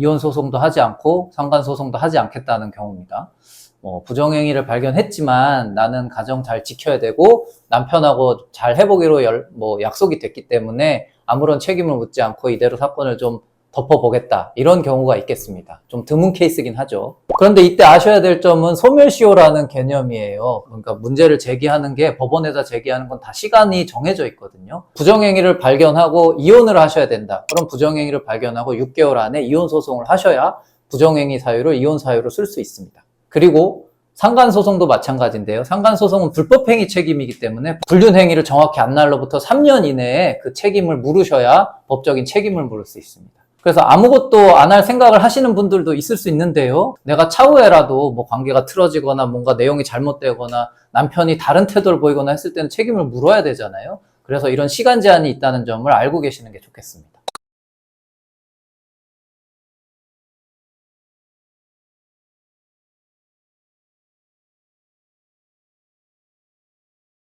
이혼 소송도 하지 않고 상관 소송도 하지 않겠다는 경우입니다. 뭐 부정행위를 발견했지만 나는 가정 잘 지켜야 되고 남편하고 잘 해보기로 열- 뭐 약속이 됐기 때문에 아무런 책임을 묻지 않고 이대로 사건을 좀 덮어보겠다 이런 경우가 있겠습니다. 좀 드문 케이스긴 하죠. 그런데 이때 아셔야 될 점은 소멸시효라는 개념이에요. 그러니까 문제를 제기하는 게 법원에다 제기하는 건 다 시간이 정해져 있거든요. 부정행위를 발견하고 이혼을 하셔야 된다. 그럼 부정행위를 발견하고 6개월 안에 이혼 소송을 하셔야 부정행위 사유를 이혼 사유로 쓸 수 있습니다. 그리고 상간소송도 마찬가지인데요. 상간소송은 불법행위 책임이기 때문에 불륜행위를 정확히 안 날로부터 3년 이내에 그 책임을 물으셔야 법적인 책임을 물을 수 있습니다. 그래서 아무것도 안 할 생각을 하시는 분들도 있을 수 있는데요. 내가 차후에라도 뭐 관계가 틀어지거나 뭔가 내용이 잘못되거나 남편이 다른 태도를 보이거나 했을 때는 책임을 물어야 되잖아요. 그래서 이런 시간 제한이 있다는 점을 알고 계시는 게 좋겠습니다.